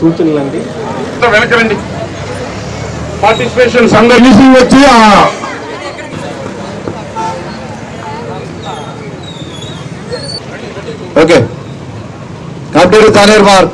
సూచనలు అండి వెనకరండి పార్టిసిపేషన్ అందరూ వచ్చి ఆ ఓకే. కంప్లీట్ తానేర్ bar.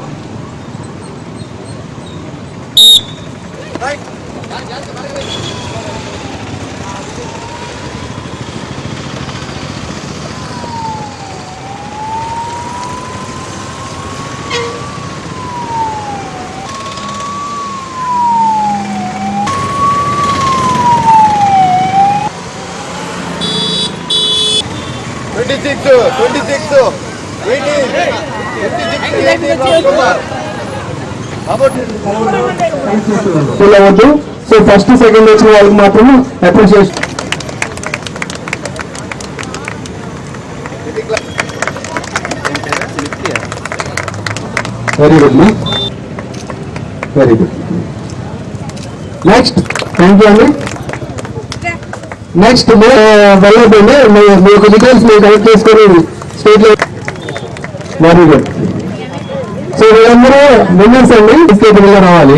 Twenty six twenty six eighteen twenty six eighteen Rajkumar feel అవ్వద్దు సో ఫస్ట్ సెకండ్ వచ్చిన వాళ్ళకి మాత్రం appreciation very good me very good next thank you అండి నెక్స్ట్ వెళ్ళదండి మీ యొక్క డీటెయిల్స్ మీరు కలెక్ట్ చేసుకొని స్టేట్లో వెరీ గుడ్ సో వీళ్ళందరూ విన్నర్స్ అండి స్టేట్లో రావాలి.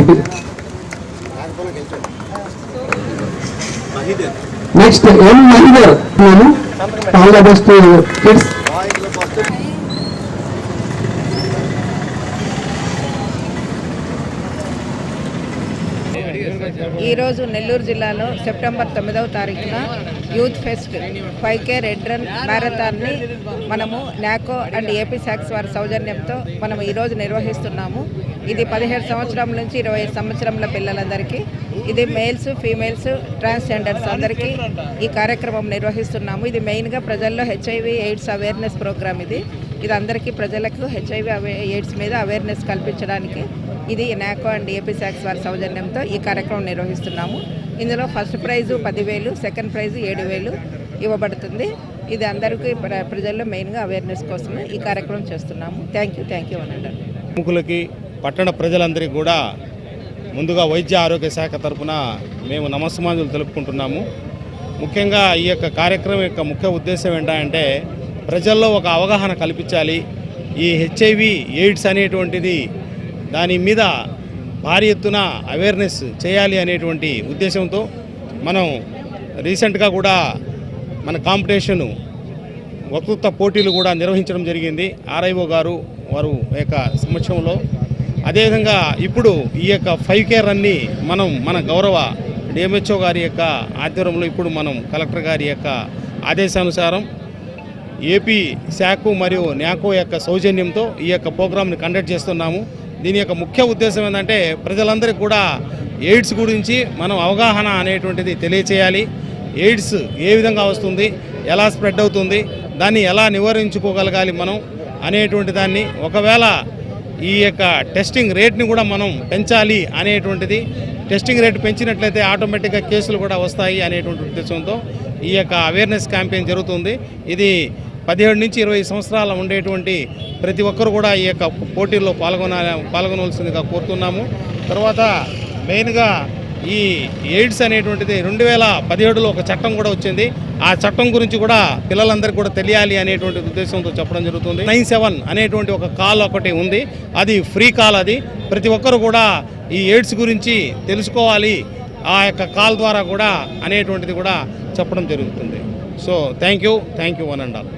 నెక్స్ట్ ఎం మహిళర్ నేను ఆల్ ద బెస్ట్ కిడ్స్ ఈరోజు నెల్లూరు జిల్లాలో సెప్టెంబర్ తొమ్మిదవ తారీఖున youth fest five K red run మ్యారథాన్ని మనము నాకో అండ్ ఏపీ శాక్స్ వారి సౌజన్యంతో మనం ఈరోజు నిర్వహిస్తున్నాము. ఇది పదిహేడు సంవత్సరం నుంచి ఇరవై ఐదు సంవత్సరంల పిల్లలందరికీ ఇది మేల్స్ ఫీమేల్స్ ట్రాన్స్జెండర్స్ అందరికీ ఈ కార్యక్రమం నిర్వహిస్తున్నాము. ఇది మెయిన్గా ప్రజల్లో హెచ్ఐవి ఎయిడ్స్ అవేర్నెస్ ప్రోగ్రామ్ ఇది. ఇది అందరికీ ప్రజలకు హెచ్ఐవి అవే ఎయిడ్స్ మీద అవేర్నెస్ కల్పించడానికి ఇది ఎనాకో అండ్ ఏపీ శాక్స్ వారి సౌజన్యంతో ఈ కార్యక్రమం నిర్వహిస్తున్నాము. ఇందులో ఫస్ట్ ప్రైజు పదివేలు సెకండ్ ప్రైజు ఏడు వేలు ఇవ్వబడుతుంది. ఇది అందరికీ ప్ర- ప్రజల్లో మెయిన్గా అవేర్నెస్ కోసమే ఈ కార్యక్రమం చేస్తున్నాము. థ్యాంక్ యూ థ్యాంక్ యూ అనండి ప్రముఖులకి పట్టణ ప్రజలందరికీ కూడా ముందుగా వైద్య ఆరోగ్య శాఖ తరఫున మేము నమస్సమాంజులు తెలుపుకుంటున్నాము. ముఖ్యంగా ఈ యొక్క కార్యక్రమం యొక్క ముఖ్య ఉద్దేశం ఏంటంటే ప్రజల్లో ఒక అవగాహన కల్పించాలి. ఈ హెచ్ఐవి ఎయిడ్స్ అనేటువంటిది దాని మీద భారీ ఎత్తున అవేర్నెస్ చేయాలి అనేటువంటి ఉద్దేశంతో మనం రీసెంట్గా కూడా మన కాంపిటీషను వక్తృత్వ పోటీలు కూడా నిర్వహించడం జరిగింది. ఆర్ఐఓ గారు వారు యొక్క సమక్షంలో. అదేవిధంగా ఇప్పుడు ఈ యొక్క ఫైవ్ కే రన్ని మనం మన గౌరవ డిఎంహెచ్ఓ గారి యొక్క ఆధ్వర్యంలో ఇప్పుడు మనం కలెక్టర్ గారి యొక్క ఆదేశానుసారం ఏపీ శాఖ మరియు న్యాకో యొక్క సౌజన్యంతో ఈ యొక్క ప్రోగ్రామ్ని కండక్ట్ చేస్తున్నాము. దీని యొక్క ముఖ్య ఉద్దేశం ఏంటంటే ప్రజలందరికీ కూడా ఎయిడ్స్ గురించి మనం అవగాహన అనేటువంటిది తెలియచేయాలి. ఎయిడ్స్ ఏ విధంగా వస్తుంది ఎలా స్ప్రెడ్ అవుతుంది దాన్ని ఎలా నివారించుకోగలగాలి మనం అనేటువంటి దాన్ని. ఒకవేళ ఈ యొక్క టెస్టింగ్ రేట్ని కూడా మనం పెంచాలి అనేటువంటిది. టెస్టింగ్ రేట్ పెంచినట్లయితే ఆటోమేటిక్గా కేసులు కూడా వస్తాయి అనేటువంటి ఉద్దేశంతో ఈ యొక్క అవేర్నెస్ క్యాంపెయిన్ జరుగుతుంది. ఇది పదిహేడు నుంచి ఇరవై సంవత్సరాల ఉండేటువంటి ప్రతి ఒక్కరు కూడా ఈ యొక్క పోటీల్లో పాల్గొన పాల్గొనవలసిందిగా కోరుతున్నాము. తర్వాత మెయిన్గా ఈ ఎయిడ్స్ అనేటువంటిది రెండు వేల పదిహేడులో ఒక చట్టం కూడా వచ్చింది. ఆ చట్టం గురించి కూడా పిల్లలందరికీ కూడా తెలియాలి అనేటువంటి ఉద్దేశంతో చెప్పడం జరుగుతుంది. నైన్ సెవెన్ అనేటువంటి ఒక కాల్ ఒకటి ఉంది. అది ఫ్రీ కాల్ అది. ప్రతి ఒక్కరు కూడా ఈ ఎయిడ్స్ గురించి తెలుసుకోవాలి. ఆ యొక్క కాల్ ద్వారా కూడా అనేటువంటిది కూడా చెప్పడం జరుగుతుంది. So thank you. Thank you one and all.